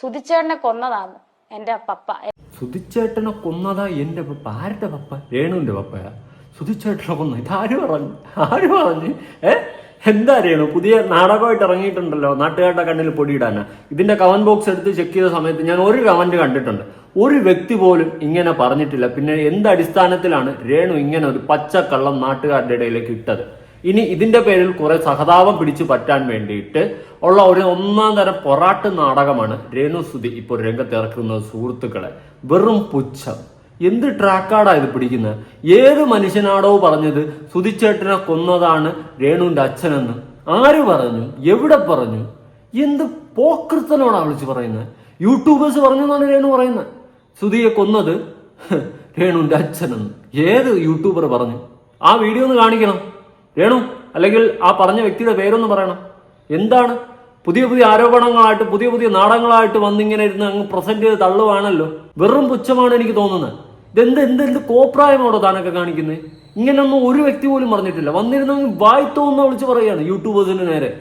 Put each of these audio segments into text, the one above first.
സുധിച്ചേട്ടനെ കൊന്നതാന്ന് എന്റെ പപ്പ. സുധിച്ചേട്ടനെ കൊന്നതാ എന്റെ പപ്പ. ആരുടെ പപ്പ? രേണുവിന്റെ പപ്പയാ. സുധിച്ചേട്ടനെ കൊന്ന. ഇതാര് പറഞ്ഞു? ആര് പറഞ്ഞു? എന്താ രേണു? പുതിയ നാടകമായിട്ട് ഇറങ്ങിയിട്ടുണ്ടല്ലോ നാട്ടുകാരുടെ കണ്ണിൽ പൊടിയിടാനാ. ഇതിന്റെ കമന്റ് ബോക്സ് എടുത്ത് ചെക്ക് ചെയ്ത സമയത്ത് ഞാൻ ഒരു കമന്റ് കണ്ടിട്ടുണ്ട്. ഒരു വ്യക്തി പോലും ഇങ്ങനെ പറഞ്ഞിട്ടില്ല. പിന്നെ എന്ത് അടിസ്ഥാനത്തിലാണ് രേണു ഇങ്ങനെ ഒരു പച്ചക്കള്ളം നാട്ടുകാരുടെ ഇടയിലേക്ക് ഇട്ടത്? ഇനി ഇതിന്റെ പേരിൽ കുറെ സഹതാപം പിടിച്ചു പറ്റാൻ വേണ്ടിയിട്ട് ഉള്ള ഒരു ഒന്നാം തരം പൊറാട്ട് നാടകമാണ് രേണു സുധി ഇപ്പോൾ രംഗത്ത് ഇറക്കുന്നത് സുഹൃത്തുക്കളെ. വെറും പുച്ഛം. എന്ത് ട്രാക്കാടാ ഇത് പിടിക്കുന്നത്? ഏത് മനുഷ്യനാടോ പറഞ്ഞത് സുധിച്ചേട്ടനെ കൊന്നതാണ് രേണുവിന്റെ അച്ഛനെന്ന്. ആര് പറഞ്ഞു? എവിടെ പറഞ്ഞു? എന്ത് പോക്കൃത്തനോടാ വിളിച്ച് പറയുന്നത്? യൂട്യൂബേഴ്സ് പറഞ്ഞെന്നാണ് രേണു പറയുന്നത്. സുധിയെ കൊന്നത് രേണുവിന്റെ അച്ഛനെന്ന്. ഏത് യൂട്യൂബർ പറഞ്ഞു? ആ വീഡിയോ ഒന്ന് കാണിക്കണം. രേണു അല്ലെങ്കിൽ ആ പറഞ്ഞ വ്യക്തിയുടെ പേരൊന്ന് പറയണം. എന്താണ്? പുതിയ പുതിയ ആരോപണങ്ങളായിട്ട് പുതിയ പുതിയ നാടകങ്ങളായിട്ട് വന്നിങ്ങനെ ഇരുന്ന് അങ്ങ് പ്രസന്റ് ചെയ്ത് തള്ളുവാണല്ലോ. വെറും പുച്ഛമാണ് എനിക്ക് തോന്നുന്നത്. ഇതെന്ത് എന്ത് എന്ത് കോപ്രായമാണോ താനൊക്കെ കാണിക്കുന്നത് ഇങ്ങനെയൊന്നും ഒരു വ്യക്തി പോലും പറഞ്ഞിട്ടില്ല. വന്നിരുന്നെങ്കിൽ വായ്ത്തോന്ന് വിളിച്ച് പറയുകയാണ് യൂട്യൂബേഴ്സിന് നേരെ.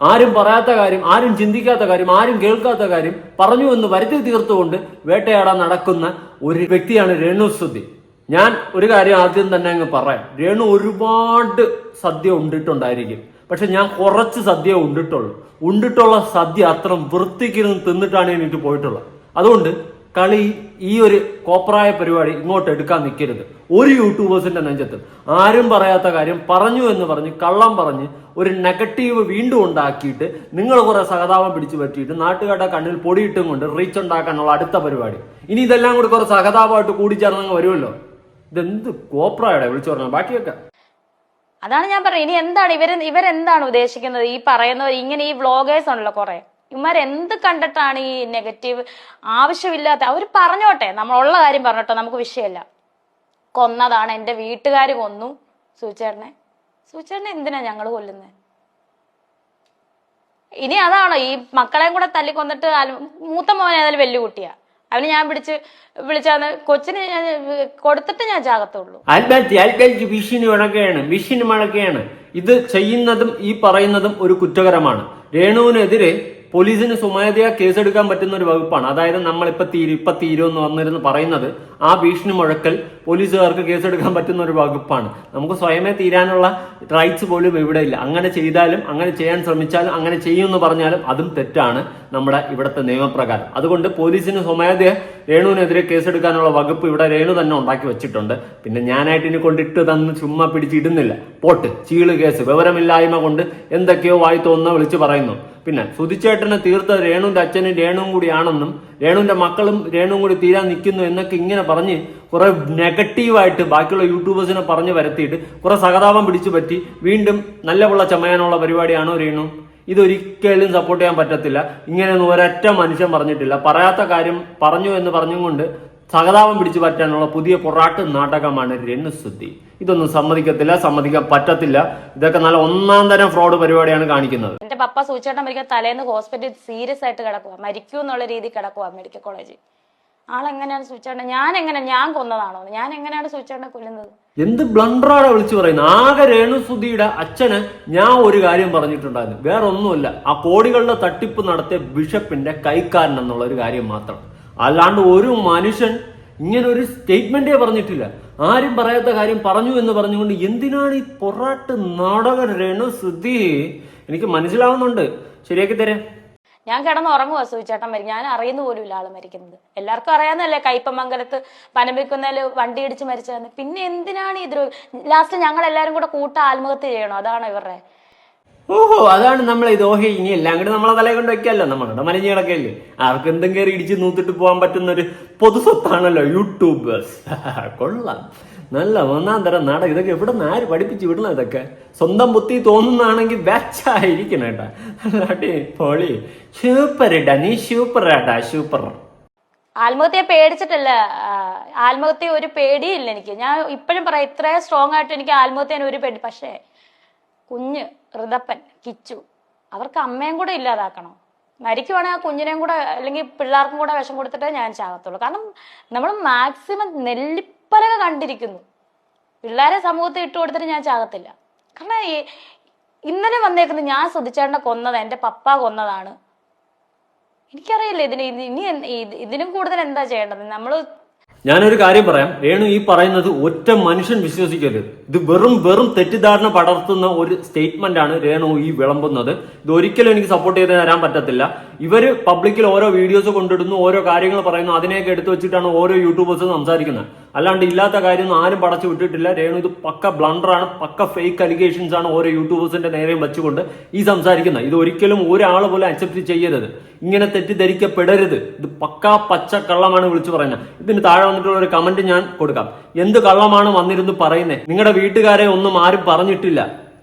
ആരും പറയാത്ത കാര്യം ആരും ചിന്തിക്കാത്ത കാര്യം ആരും കേൾക്കാത്ത കാര്യം പറഞ്ഞു എന്ന് വരുത്തി തീർത്തുകൊണ്ട് വേട്ടയാടാൻ നടക്കുന്ന ഒരു വ്യക്തിയാണ് രേണുസുദ്ധി ഞാൻ ഒരു കാര്യം ആദ്യം തന്നെ അങ്ങ് പറയാം. രേണു ഒരുപാട് സദ്യ ഉണ്ടിട്ടുണ്ടായിരിക്കും. പക്ഷെ ഞാൻ കുറച്ച് സദ്യ ഉണ്ടിട്ടുള്ളൂ. ഉണ്ടിട്ടുള്ള സദ്യ അത്ര വൃത്തിക്കിരുന്ന് തിന്നിട്ടാണ് എനിക്ക് പോയിട്ടുള്ളത്. അതുകൊണ്ട് കളി ഈ ഒരു കോപ്രായ പരിപാടി ഇങ്ങോട്ട് എടുക്കാൻ നിൽക്കരുത്. ഒരു യൂട്യൂബേഴ്സിന്റെ നെഞ്ചത്ത് ആരും പറയാത്ത കാര്യം പറഞ്ഞു എന്ന് പറഞ്ഞ് കള്ളം പറഞ്ഞ് ഒരു നെഗറ്റീവ് വീണ്ടും ഉണ്ടാക്കിയിട്ട് നിങ്ങൾ കുറെ സഹതാപം പിടിച്ചു പറ്റിയിട്ട് നാട്ടുകാരുടെ കണ്ണിൽ പൊടിയിട്ടും കൊണ്ട് റീച്ച് ഉണ്ടാക്കാനുള്ള അടുത്ത പരിപാടി. ഇനി ഇതെല്ലാം കൂടി കുറെ സഹതാപമായിട്ട് കൂടിച്ചേർന്നങ്ങ് വരുമല്ലോ. ഇതെന്ത് കോപ്രായുടെ വിളിച്ചു ബാക്കി ബാക്കിയൊക്കെ. അതാണ് ഞാൻ പറയുന്നത് ഇനി എന്താണ് ഇവർ ഇവരെന്താണ് ഉദ്ദേശിക്കുന്നത്? ഈ പറയുന്നവർ ഇങ്ങനെ ഈ വ്ളോഗേഴ്സ് ഉണ്ടല്ലോ കുറെ. ഇവന്മാർ എന്ത് കണ്ടിട്ടാണ് ഈ നെഗറ്റീവ് ആവശ്യമില്ലാത്ത അവർ പറഞ്ഞോട്ടെ. നമ്മളുള്ള കാര്യം പറഞ്ഞോട്ടെ. നമുക്ക് വിഷയമല്ല. കൊന്നതാണ് എന്റെ വീട്ടുകാർ കൊന്നു. സൂചേട്ടനെ. സൂചേട്ടനെ എന്തിനാ ഞങ്ങൾ കൊല്ലുന്നത് ഇനി അതാണോ ഈ മക്കളെയും കൂടെ തല്ലിക്കൊന്നിട്ട് മൂത്ത മോൻ ഏതായാലും വലിയ കുട്ടിയാ അവന് ഞാൻ പിടിച്ച് വിളിച്ചാന്ന് കൊച്ചിന് ഞാൻ കൊടുത്തിട്ട് ഞാൻ ചാകത്തുള്ളൂ. ആത്മഹത്യ ആത്മഹത്യ വിഷിന് മടക്കുകയാണ് മിഷീൻ മടക്കുകയാണ് ഇത് ചെയ്യുന്നതും ഈ പറയുന്നതും ഒരു കുറ്റകരമാണ്. രേണുവിനെതിരെ പോലീസിന് സ്വമേധയാ കേസെടുക്കാൻ പറ്റുന്ന ഒരു വകുപ്പാണ്. അതായത് നമ്മൾ നമ്മളിപ്പോ തീരും ഇപ്പൊ തീരുമെന്ന് വന്നിരുന്ന് പറയുന്നത് ആ ഭീഷണി മുഴക്കൽ പോലീസുകാർക്ക് കേസെടുക്കാൻ പറ്റുന്ന ഒരു വകുപ്പാണ്. നമുക്ക് സ്വയമേ തീരാനുള്ള റൈറ്റ്സ് പോലും ഇവിടെ ഇല്ല. അങ്ങനെ ചെയ്താലും അങ്ങനെ ചെയ്യാൻ ശ്രമിച്ചാലും അങ്ങനെ ചെയ്യുമെന്ന് പറഞ്ഞാലും അതും തെറ്റാണ് നമ്മുടെ ഇവിടുത്തെ നിയമപ്രകാരം. അതുകൊണ്ട് പോലീസിന് സ്വമേധയ രേണുവിനെതിരെ കേസെടുക്കാനുള്ള വകുപ്പ് ഇവിടെ രേണു തന്നെ ഉണ്ടാക്കി വെച്ചിട്ടുണ്ട്. പിന്നെ ഞാനായിട്ട് ഇനി കൊണ്ടിട്ട് തന്ന് ചുമ്മാ പിടിച്ചിടുന്നില്ല. പോട്ട് ചീൾ കേസ് വിവരമില്ലായ്മ കൊണ്ട് എന്തൊക്കെയോ വായി തോന്നുന്ന വിളിച്ചു പറയുന്നു. പിന്നെ സുതിച്ചേട്ടനെ തീർത്ത രേണുവിന്റെ അച്ഛനും രേണുവും കൂടിയാണെന്നും രേണുവിന്റെ മക്കളും രേണുവും കൂടി തീരാൻ നിൽക്കുന്നു എന്നൊക്കെ ഇങ്ങനെ പറഞ്ഞ് കുറെ നെഗറ്റീവായിട്ട് ബാക്കിയുള്ള യൂട്യൂബേഴ്സിനെ പറഞ്ഞ് വരത്തിയിട്ട് കുറെ സഹതാപം പിടിച്ചു പറ്റി. വീണ്ടും നല്ല പിള്ള ചമയാനുള്ള പരിപാടിയാണോ രേണു? ഇതൊരിക്കലും സപ്പോർട്ട് ചെയ്യാൻ പറ്റത്തില്ല. ഇങ്ങനെയൊന്നും ഒരൊറ്റ മനുഷ്യൻ പറഞ്ഞിട്ടില്ല. പറയാത്ത കാര്യം പറഞ്ഞു എന്ന് പറഞ്ഞുകൊണ്ട് സഹതാപം പിടിച്ചു പറ്റാനുള്ള പുതിയ പൊറാട്ട് നാടകമാണ് രേണുസുദ്ധി ഇതൊന്നും സമ്മതിക്കത്തില്ല സമ്മതിക്കാൻ പറ്റത്തില്ല. ഇതൊക്കെ നല്ല ഒന്നാം തരം ഫ്രോഡ് പരിപാടിയാണ് കാണിക്കുന്നത്. എന്റെ പപ്പ സൂചേട്ടൻ മരിക്കാൻ തലേന്ന് ഹോസ്പിറ്റലിൽ സീരിയസ് ആയിട്ട് കിടക്കുക മരിക്കൂ എന്നുള്ള രീതി കിടക്കുക മെഡിക്കൽ കോളേജിൽ. ആളെങ്ങനെയാണ് സൂചേട്ടൻ ഞാൻ എങ്ങനെ ഞാൻ കൊന്നതാണോ? ഞാൻ എങ്ങനെയാണ് സൂചേട്ടനെ കൊല്ലുന്നത്? എന്ത് ബ്ലണ്ടറാണ് വിളിച്ചു പറയുന്നത്? ആകെ രേണുസുധിയുടെ അച്ഛന് ഞാൻ ഒരു കാര്യം പറഞ്ഞിട്ടുണ്ടായിരുന്നു. വേറെ ഒന്നുമില്ല ആ കോടികളുടെ തട്ടിപ്പ് നടത്തിയ ബിഷപ്പിന്റെ കൈക്കാരൻ എന്നുള്ള ഒരു കാര്യം മാത്രം. അല്ലാണ്ട് ഒരു മനുഷ്യൻ ഇങ്ങനെ ഒരു സ്റ്റേറ്റ്മെന്റേ പറഞ്ഞിട്ടില്ല. ആരും പറയാത്ത കാര്യം പറഞ്ഞു എന്ന് പറഞ്ഞുകൊണ്ട് എന്തിനാണ് ഈ പൊറാട്ട് നാടക രേണുസുധി എനിക്ക് മനസ്സിലാവുന്നുണ്ട്. ശരിയാക്കി തരാം. ഞാൻ കിടന്ന് ഉറങ്ങുക സുവിച്ചേട്ടൻ മരിക്കും ഞാൻ അറിയുന്ന പോലും ഇല്ല ആൾ മരിക്കുന്നത്. എല്ലാവർക്കും അറിയാവുന്നല്ലേ കയ്പമംഗലത്ത് പനമ്പിക്കുന്നതിൽ വണ്ടി ഇടിച്ച് മരിച്ചതെന്ന്. പിന്നെ എന്തിനാണ് ഇത് ലാസ്റ്റ് ഞങ്ങൾ എല്ലാവരും കൂടെ കൂട്ട ആത്മഹത്യ ചെയ്യണോ? അതാണ് ഇവരുടെ ഓഹോ അതാണ് നമ്മൾ ഇത് ഓഹേ ഇനി എല്ലാം കൂടി നമ്മളെ തലയെ കൊണ്ട് വെക്കാമല്ലോ നമ്മളുടെ മലിഞ്ഞ് കിടക്കല്ലേ ആർക്ക് എന്തും കയറി ഇടിച്ച് നൂത്തിട്ട് പോകാൻ പറ്റുന്ന ഒരു പൊതു സ്വത്താണല്ലോ യൂട്യൂബേഴ്സ്. കൊള്ളാം. നല്ല ഒന്നാം തരം നാടകം. ഇതൊക്കെ എവിടെ നിന്ന് ആര് പഠിപ്പിച്ച് വിടണം ഇതൊക്കെ? സ്വന്തം ബുദ്ധി തോന്നുന്നാണെങ്കിൽ ബാച്ചായിരിക്കണം കേട്ടാ. അല്ലാട്ടി സൂപ്പർ ഇടാ നീ സൂപ്പർ ആട്ടാ സൂപ്പർ. ആത്മഹത്യയെ പേടിച്ചിട്ടല്ല. ആത്മഹത്യ ഒരു പേടിയില്ല എനിക്ക്. ഞാൻ ഇപ്പോഴും പറയാം ഇത്രയും സ്ട്രോങ് ആയിട്ട് എനിക്ക് ആത്മഹത്യ ഒരു പേടി. പക്ഷേ കുഞ്ഞ് ഋതപ്പൻ കിച്ചു. അവർക്ക് അമ്മയും കൂടെ ഇല്ലാതാക്കണം. മരിക്കുവാണെങ്കിൽ ആ കുഞ്ഞിനെയും കൂടെ അല്ലെങ്കിൽ പിള്ളേർക്കും കൂടെ വിഷം കൊടുത്തിട്ടേ ഞാൻ ചാകത്തുള്ളൂ. കാരണം നമ്മൾ മാക്സിമം നെല്ലിപ്പലക കണ്ടിരിക്കുന്നു. പിള്ളേരെ സമൂഹത്തിൽ ഇട്ട് കൊടുത്തിട്ട് ഞാൻ ചാകത്തില്ല. കാരണം ഇന്നലെ വന്നേക്കുന്നത് ഞാൻ ശ്രദ്ധിച്ചേട്ടനെ കൊന്നത് എന്റെ പപ്പ കൊന്നതാണ്. എനിക്കറിയില്ല ഇതിന് ഇത് ഇനി ഇതിനും കൂടുതൽ എന്താ ചെയ്യേണ്ടത്? നമ്മൾ ഞാനൊരു കാര്യം പറയാം. രേണു ഈ പറയുന്നത് ഒറ്റ മനുഷ്യൻ വിശ്വസിക്കരുത്. ഇത് വെറും വെറും തെറ്റിദ്ധാരണ പടർത്തുന്ന ഒരു സ്റ്റേറ്റ്മെന്റ് ആണ് രേണു ഈ വിളമ്പുന്നത്. ഇത് ഒരിക്കലും എനിക്ക് സപ്പോർട്ട് ചെയ്ത് തരാൻ പറ്റത്തില്ല. ഇവർ പബ്ലിക്കിൽ ഓരോ വീഡിയോസ് കൊണ്ടിടുന്നു ഓരോ കാര്യങ്ങൾ പറയുന്നു അതിനെയൊക്കെ എടുത്തു വെച്ചിട്ടാണ് ഓരോ യൂട്യൂബേഴ്സും സംസാരിക്കുന്നത്. അല്ലാണ്ട് ഇല്ലാത്ത കാര്യം ആരും പടച്ചു വിട്ടിട്ടില്ല. രേണു ഇത് പക്ക ബ്ലണ്ടർ ആണ് പക്ക ഫേക്ക് അലിഗേഷൻസ് ആണ് ഓരോ യൂട്യൂബേഴ്സിന്റെ നേരെയും വെച്ചുകൊണ്ട് ഈ സംസാരിക്കുന്നത്. ഇത് ഒരിക്കലും ഒരാൾ പോലും അക്സെപ്റ്റ് ചെയ്യരുത്. ഇങ്ങനെ തെറ്റിദ്ധരിക്കപ്പെടരുത്. ഇത് പക്കാ പച്ച കള്ളമാണ് വിളിച്ചു പറയുന്നത്. ഇതിന് താഴെ വന്നിട്ടുള്ള ഒരു കമന്റ് ഞാൻ കൊടുക്കാം. എന്ത് കള്ളമാണ് വന്നിരുന്നു പറയുന്നത് നിങ്ങളുടെ വീട്ടുകാരെ ഒന്നും ആരും പറഞ്ഞിട്ടില്ല.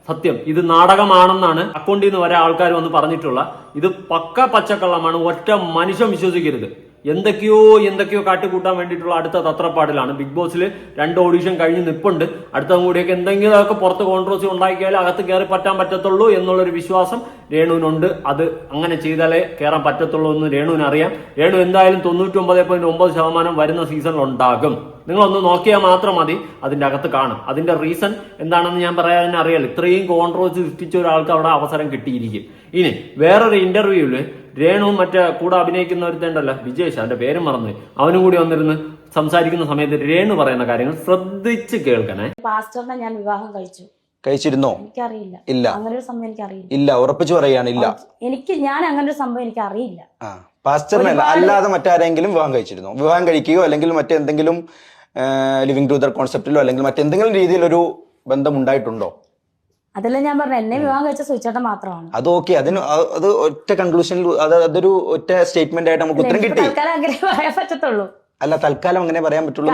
സത്യം. ഇത് നാടകമാണെന്നാണ് അക്കൗണ്ടിൽ നിന്ന് വരെ ആൾക്കാർ വന്ന് പറഞ്ഞിട്ടുള്ള. ഇത് പക്ക പച്ചക്കള്ളമാണ്. ഒറ്റ മനുഷ്യൻ വിശ്വസിക്കരുത്. എന്തൊക്കെയോ എന്തൊക്കെയോ കാട്ടിക്കൂട്ടാൻ വേണ്ടിയിട്ടുള്ള അടുത്ത തത്രപ്പാടിലാണ്. ബിഗ് ബോസിൽ രണ്ട് ഓഡീഷൻ കഴിഞ്ഞ് നിപ്പുണ്ട്. അടുത്ത കൂടിയൊക്കെ എന്തെങ്കിലുമൊക്കെ പുറത്ത് കോൺട്രവേഴ്സി ഉണ്ടാക്കിയാലേ അകത്ത് കയറി പറ്റാൻ പറ്റത്തുള്ളൂ എന്നുള്ളൊരു വിശ്വാസം രേണുവിനുണ്ട്. അത് അങ്ങനെ ചെയ്താലേ കയറാൻ പറ്റത്തുള്ളൂ എന്ന് രേണുവിനറിയാം. രേണു എന്തായാലും തൊണ്ണൂറ്റി ഒമ്പത് പോയിന്റ് ഒമ്പത് ശതമാനം വരുന്ന സീസണിൽ ഉണ്ടാകും. നിങ്ങളൊന്ന് നോക്കിയാൽ മാത്രം മതി അതിന്റെ അകത്ത് കാണും. അതിന്റെ റീസൺ എന്താണെന്ന് ഞാൻ പറയാൻ അറിയാലോ. ഇത്രയും കോൺട്രവേഴ്സി സൃഷ്ടിച്ച ഒരാൾക്ക് അവിടെ അവസരം കിട്ടിയിരിക്കും. ഇനി വേറൊരു ഇന്റർവ്യൂവിൽ രേണു മറ്റേ കൂടെ അഭിനയിക്കുന്ന ഒരുത്തണ്ടല്ലോ വിജേഷ് അവന്റെ പേരും മറന്നു അവനും കൂടി വന്നിരുന്ന് സംസാരിക്കുന്ന സമയത്ത് രേണു പറയുന്ന കാര്യങ്ങൾ ശ്രദ്ധിച്ച് കേൾക്കണേ. പാസ്റ്ററിനെ ഞാൻ വിവാഹം കഴിച്ചു. കഴിച്ചിരുന്നോ? എനിക്കറിയില്ല. ഇല്ല. അങ്ങനെ ഒരു സംഭവം എനിക്കറിയില്ല. ഇല്ല ഉറപ്പിച്ചു പറയാണ് ഇല്ല. എനിക്ക് ഞാൻ അങ്ങനെ ഒരു സംഭവം എനിക്ക് അറിയില്ല പാസ്റ്ററിനല്ല അല്ലാതെ മറ്റാരെങ്കിലും വിവാഹം കഴിച്ചിരുന്നോ? വിവാഹം കഴിക്കുകയോ അല്ലെങ്കിൽ മറ്റെന്തെങ്കിലും ലിവിങ് ടുദർ കോൺസെപ്റ്റിലോ അല്ലെങ്കിൽ മറ്റെന്തെങ്കിലും രീതിയിലൊരു ബന്ധം ഉണ്ടായിട്ടുണ്ടോ അതല്ല ഞാൻ പറഞ്ഞു എന്നെ വിവാഹം കഴിച്ച സുചേട്ടൻ മാത്രമാണ്. അത് ഓക്കെ അതിന് അത് ഒറ്റ കൺക്ലൂഷനിൽ അത് അതൊരു ഒറ്റ സ്റ്റേറ്റ്മെന്റ് ആയിട്ട് നമുക്ക് ഉത്തരം കിട്ടി. തൽക്കാലം അങ്ങനെ പറയാൻ പറ്റത്തുള്ളൂ. അല്ല തൽക്കാലം അങ്ങനെ പറയാൻ പറ്റുള്ളൂ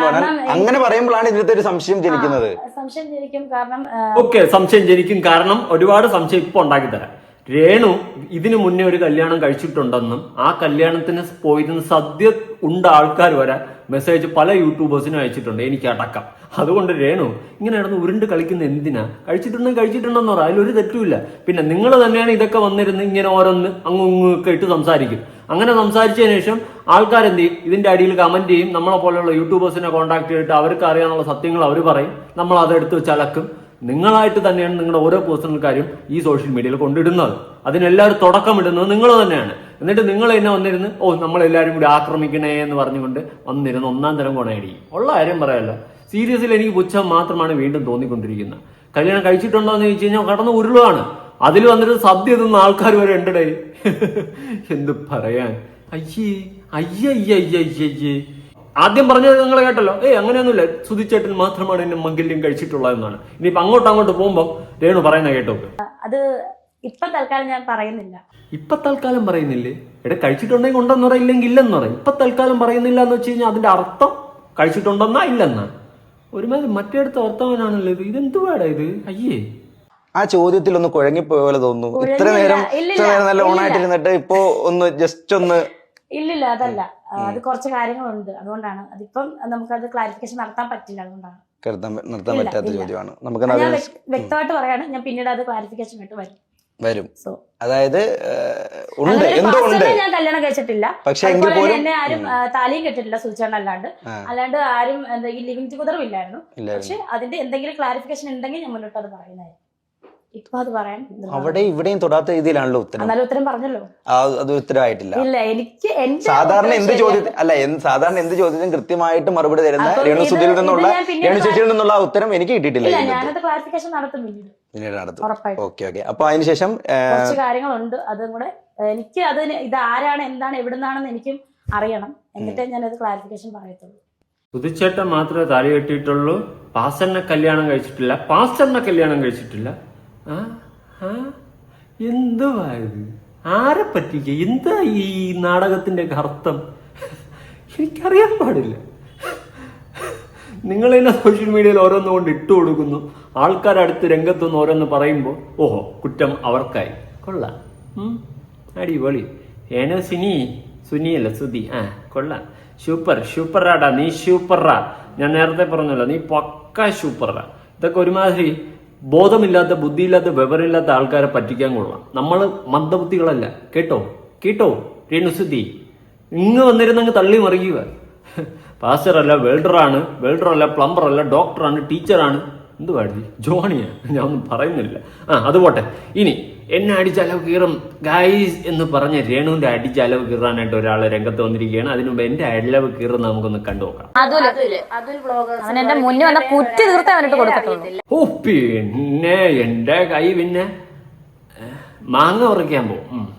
അങ്ങനെ പറയുമ്പോഴാണ് ഇതിലത്തെ ഒരു സംശയം ജനിക്കുന്നത്. സംശയം ജനിക്കും കാരണം ഓക്കെ സംശയം ജനിക്കും കാരണം ഒരുപാട് സംശയം ഇപ്പൊ ഉണ്ടാക്കി തരാം രേണു ഇതിനു മുന്നേ ഒരു കല്യാണം കഴിച്ചിട്ടുണ്ടെന്നും ആ കല്യാണത്തിന് പോയിരുന്ന സദ്യ ഉണ്ട് ആൾക്കാർ വരെ മെസ്സേജ് പല യൂട്യൂബേഴ്സിനും അയച്ചിട്ടുണ്ട്. എനിക്ക് അടക്കം. അതുകൊണ്ട് രേണു ഇങ്ങനെ നടന്ന് ഉരുണ്ട് കളിക്കുന്ന എന്തിനാ? കഴിച്ചിട്ടുണ്ടെങ്കിൽ കഴിച്ചിട്ടുണ്ടെന്ന് പറ. അതിലൊരു തെറ്റുമില്ല. പിന്നെ നിങ്ങൾ തന്നെയാണ് ഇതൊക്കെ വന്നിരുന്ന് ഇങ്ങനെ ഓരോന്ന് അങ്ങും ഇങ്ങൊക്കെ ഇട്ട് സംസാരിക്കും. അങ്ങനെ സംസാരിച്ചതിന് ശേഷം ആൾക്കാരെന്ത് ചെയ്യും? ഇതിന്റെ അടിയിൽ കമന്റ് ചെയ്യും. നമ്മളെ പോലെയുള്ള യൂട്യൂബേഴ്സിനെ കോൺടാക്ട് ചെയ്തിട്ട് അവർക്ക് അറിയാനുള്ള സത്യങ്ങൾ അവർ പറയും. നമ്മൾ അതെടുത്ത് ചലക്കും നിങ്ങളായിട്ട് തന്നെയാണ് നിങ്ങളുടെ ഓരോ പേഴ്സണൽ കാര്യം ഈ സോഷ്യൽ മീഡിയയിൽ കൊണ്ടിടുന്നത്. അതിനെല്ലാവരും തുടക്കമിടുന്നത് നിങ്ങൾ തന്നെയാണ്. എന്നിട്ട് നിങ്ങൾ എന്നെ വന്നിരുന്ന് ഓ നമ്മളെല്ലാവരും കൂടി ആക്രമിക്കണേ എന്ന് പറഞ്ഞുകൊണ്ട് വന്നിരുന്ന് ഒന്നാം തരം കൊണയടിക്കും ഉള്ള കാര്യം പറയല്ല. സീരിയസിൽ എനിക്ക് പുച്ഛം മാത്രമാണ് വീണ്ടും തോന്നിക്കൊണ്ടിരിക്കുന്നത്. കല്യാണം കഴിച്ചിട്ടുണ്ടോ എന്ന് ചോദിച്ചു കഴിഞ്ഞാൽ കടന്ന് ഉരുളാണ് അതിൽ വന്നിട്ട് സദ്യ തിന്ന ആൾക്കാർ വരെ ഉണ്ടടേ. എന്ത് പറയാൻ? അയ്യേ അയ്യേ അയ്യേ അയ്യേ അയ്യേ ആദ്യം പറഞ്ഞത് നിങ്ങൾ കേട്ടല്ലോ. ഏയ് അങ്ങനെയൊന്നുമില്ല. സുതിച്ചേട്ടൻ മാത്രമാണ് എന്നെ മംഗല്യം കഴിച്ചിട്ടുള്ളതെന്നാണ് ഇനിയിപ്പോ അങ്ങോട്ട് അങ്ങോട്ട് പോകുമ്പോൾ രേണു പറയുന്ന കേട്ടോ അത് ഇപ്പൊ തൽക്കാലം ഞാൻ പറയുന്നില്ല. ഇപ്പൊ തൽക്കാലം പറയുന്നില്ലേ? എടാ കഴിച്ചിട്ടുണ്ടെങ്കിൽ ഉണ്ടെന്ന് പറ ഇല്ലെങ്കിൽ ഇല്ലെന്ന് പറ. ഇപ്പൊ തൽക്കാലം പറയുന്നില്ല എന്ന് വെച്ച് കഴിഞ്ഞാൽ അതിന്റെ അർത്ഥം കഴിച്ചിട്ടുണ്ടെന്നാ ഇല്ലെന്നാ? ഒരുമാതിരി മറ്റേടത്ത് ഓർത്തവനാണല്ലോ ഇത്. ഇതെന്തുവാടാ ഇത്? അയ്യേ. ആ ചോദ്യത്തിൽ ഒന്ന് കുഴങ്ങിപ്പോയ പോലെ തോന്നുന്നു. ഇത്ര നേരം. ഇത്ര നേരം നല്ല ഓണായിട്ട് ഓണായിട്ടിരുന്നിട്ട് ഇപ്പോ ഒന്ന് ജസ്റ്റ് ഒന്ന് ഇല്ലില്ല അതല്ല. അത് കുറച്ച് കാര്യങ്ങളുണ്ട്. അതുകൊണ്ടാണ്. അതിപ്പം നമുക്ക് അത് ക്ലാരിഫിക്കേഷൻ നടത്താൻ പറ്റില്ല അതുകൊണ്ടാണ്. നടത്താൻ നിർത്താൻ പറ്റാത്ത ചോദ്യമാണ്. നമുക്ക് ഞാൻ വ്യക്തമായിട്ട് പറയാണ്. ഞാൻ പിന്നീട് അത് ക്ലാരിഫിക്കേഷൻ ആയിട്ട് വരും. വരും. അതായത് ഉണ്ട്. എന്തോ ഉണ്ട്. ഞാൻ കല്യാണം കഴിച്ചിട്ടില്ല. പക്ഷെ എങ്കിൽ പോലും എന്നെ ആരും താലിയും കെട്ടിട്ടില്ല സൂചന അല്ലാണ്ട്. അല്ലാണ്ട് ആരും എന്താ ഈ ലിവിംഗ് ഇല്ലായിരുന്നു. ഇല്ലായിരുന്നു. പക്ഷെ അതിന്റെ എന്തെങ്കിലും ക്ലാരിഫിക്കേഷൻ ഉണ്ടെങ്കിൽ ഞാൻ മുന്നോട്ട് അത് പറയുന്നതായിരുന്നു ഇപ്പൊ അത് പറയാൻ അവിടെ ഇവിടെയും തൊടാത്ത രീതിയിലാണല്ലോ ഉത്തരം. എന്നാലും ഉത്തരം പറഞ്ഞല്ലോ. ആ, അത് ഉത്തരവായിട്ടില്ല. ഇല്ല എനിക്ക് സാധാരണ എന്ത് ചോദ്യത്തിൽ ചോദ്യത്തിന് അല്ല സാധാരണ എന്ത് ചോദ്യത്തിനും കൃത്യമായിട്ട് മറുപടി തരുന്ന രേണു സുധിയിൽ നിന്നുള്ള രേണു ചേച്ചിയിൽ നിന്നുള്ള ഉത്തരം എനിക്ക് കിട്ടിയിട്ടില്ല. ഞാനത് ക്ലാരിഫിക്കേഷൻ നടത്തും പിന്നീട്. നടത്തും. Okay okay. അപ്പൊ അതിനുശേഷം കുറച്ച് കാര്യങ്ങളുണ്ട്. അതും കൂടെ എനിക്ക് അതിന് ഇത് ആരാണ് എന്താണ് എവിടുന്നാണെന്ന് എനിക്കും അറിയണം. എന്നിട്ടേ ഞാൻ അത് ക്ലാരിഫിക്കേഷൻ പറയത്തുള്ളൂ. സുധിച്ചേട്ടൻ മാത്രമേ താലി കെട്ടിയിട്ടുള്ളൂ. പാസ്റ്ററിനെ കല്യാണം കഴിച്ചിട്ടില്ല. പാസ്റ്ററിനെ കല്യാണം കഴിച്ചിട്ടില്ല. ആ ആ. എന്തുവാ ഇത്? ആരെ പറ്റിക്ക? എന്താ ഈ നാടകത്തിന്റെ ഒക്കെ അർത്ഥം? എനിക്കറിയാൻ പാടില്ല. നിങ്ങൾ തന്നെ സോഷ്യൽ മീഡിയയിൽ ഓരോന്ന് കൊണ്ട് ഇട്ടു കൊടുക്കുന്നു. ആൾക്കാർ അടുത്ത് രംഗത്തുനിന്ന് ഓരോന്ന് പറയുമ്പോൾ ഓഹോ കുറ്റം അവർക്കായി. കൊള്ളാം. ഉം. അടിപൊളി. ഏനോ സിനി സുനിയല്ല സുധി. ആ കൊള്ളാം. സൂപ്പർ സൂപ്പറാടാ നീ സൂപ്പറാ ഞാൻ നേരത്തെ പറഞ്ഞല്ലോ നീ പക്ക സൂപ്പറാ ഇതൊക്കെ ഒരുമാതിരി ബോധമില്ലാത്ത ബുദ്ധിയില്ലാത്ത വിവരമില്ലാത്ത ആൾക്കാരെ പറ്റിക്കാൻ കൊള്ളാം. നമ്മൾ മന്ദബുദ്ധികളല്ല. കേട്ടോ? കേട്ടോ? രേണുസുദ്ധി. ഇങ്ങ് വന്നിരുന്നങ്ങ് തള്ളി മറിയുക. പാസ്റ്ററല്ല വെൽഡറാണ് പ്ലംബർ അല്ല ഡോക്ടറാണ് ടീച്ചറാണ്. എന്തുവാടി? ജോണിയാ? ഞാൻ ഒന്നും പറയുന്നില്ല. ആ അത് പോട്ടെ. ഇനി എന്നെ അടിച്ചലവ് കീറും. ഗായ്സ് എന്ന് പറഞ്ഞ രേണുവിന്റെ അടിച്ചലവ് കീറാനായിട്ട് ഒരാൾ രംഗത്ത് വന്നിരിക്കുകയാണ്. അതിനു മുമ്പ് എന്റെ അലവ് കീറുന്ന നമുക്കൊന്ന് കണ്ടു നോക്കാം. ഓ പിന്നെ എന്റെ കൈ പിന്നെ മാങ്ങ ഉറക്കാൻ പോകും.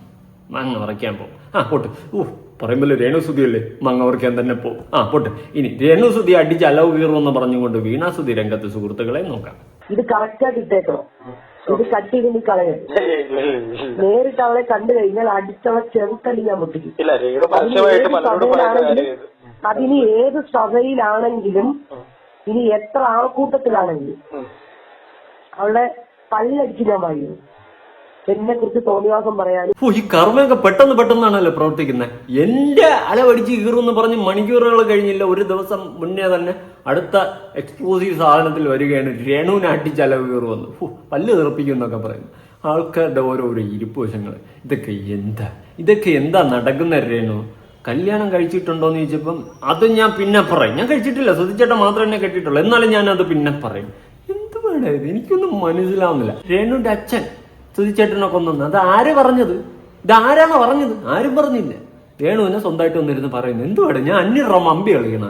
മാങ്ങ ഉറക്കാൻ പോകും. ആ പോട്ട്. ഓ പറയുമ്പോൾ രേണുസുതിയല്ലേ മങ്ങവർക്കാൻ തന്നെ പോ. ആ പോട്ടെ. ഇനി രേണുസുതി അടിച്ച് അലവ് കീറുമെന്ന് പറഞ്ഞുകൊണ്ട് വീണാസുതി രംഗത്ത് സുഹൃത്തുക്കളെ നോക്കാം. ഇത് കറക്റ്റായിട്ട് ഇട്ടേക്കണം ഇത് കട്ടി ചെയ്ത് കളയും നേരിട്ട് അവളെ കണ്ടു കഴിഞ്ഞാൽ അടിച്ചവളെ ചെറുത്തല്ലി ഞാൻ മുട്ടിക്കും ഇല്ല രേണു അതിന് ഏത് സഭയിലാണെങ്കിലും ഇനി എത്ര ആൾക്കൂട്ടത്തിലാണെങ്കിലും അവളെ പല്ലടിച്ച് ഞാൻ എന്നെ കുറിച്ച് തോന്നിവാസം പറയാനും ഓ ഈ കർമ്മയൊക്കെ പെട്ടെന്ന് പെട്ടെന്നാണല്ലോ പ്രവർത്തിക്കുന്നത് എന്റെ അലവടിച്ച് കീറുമെന്ന് പറഞ്ഞ് മണിക്കൂറുകൾ കഴിഞ്ഞില്ല ഒരു ദിവസം മുന്നേ തന്നെ അടുത്ത എക്സ്ക്ലൂസീവ് സാധനത്തിൽ വരികയാണ് രേണുവിനെ അടിച്ച് അലവ് കീറുമെന്ന്. പല്ല് തെറപ്പിക്കും എന്നൊക്കെ പറയുന്നു. ആൾക്കാരുടെ ഓരോരോ ഇരിപ്പ് വശങ്ങൾ ഇതൊക്കെ എന്താ? ഇതൊക്കെ എന്താ നടക്കുന്ന രേണു? കല്യാണം കഴിച്ചിട്ടുണ്ടോ എന്ന് ചോദിച്ചപ്പം അത് ഞാൻ പിന്നെ പറയും. ഞാൻ കഴിച്ചിട്ടില്ല ശ്രദ്ധിച്ചേട്ട മാത്രമേ എന്നെ കെട്ടിയിട്ടുള്ളൂ. എന്നാലും ഞാൻ അത് പിന്നെ പറയും. എന്തുവാണ് ഇത്? എനിക്കൊന്നും മനസ്സിലാവുന്നില്ല. രേണുവിന്റെ അച്ഛൻ സുധിച്ചേട്ടനെ കൊന്നു അത് ആര് പറഞ്ഞത്? ഇത് ആരാണോ പറഞ്ഞത്? ആരും പറഞ്ഞില്ല. രേണു എന്നെ സ്വന്തമായിട്ട് വന്നിരുന്ന് പറയുന്നു. എന്തുവാണ് ഞാൻ അന്യറ മമ്പി കളിക്കണ.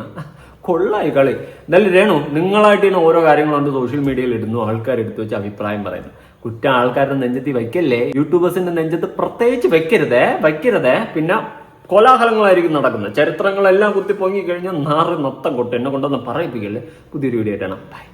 കൊള്ളായി കളി. എന്തായാലും രേണു നിങ്ങളായിട്ട് ഇങ്ങനെ ഓരോ കാര്യങ്ങളുണ്ട് സോഷ്യൽ മീഡിയയിൽ ഇടുന്നു. ആൾക്കാർ എടുത്ത് വെച്ച് അഭിപ്രായം പറയുന്നു. കുറ്റ ആൾക്കാരുടെ നെഞ്ചത്തി വയ്ക്കല്ലേ യൂട്യൂബേഴ്സിന്റെ നെഞ്ചത്ത് പ്രത്യേകിച്ച് വെക്കരുതേ. വയ്ക്കരുതേ പിന്നെ കോലാഹലങ്ങളായിരിക്കും നടക്കുന്നത്. ചരിത്രങ്ങളെല്ലാം കുത്തി പൊങ്ങി കഴിഞ്ഞാൽ നാറ് നത്തം കൊട്ട്. എന്നെ കൊണ്ടൊന്ന് പറയിപ്പിക്കല്ലേ? പുതിയൊരു വീഡിയോ ആയിട്ടാണ് ബൈ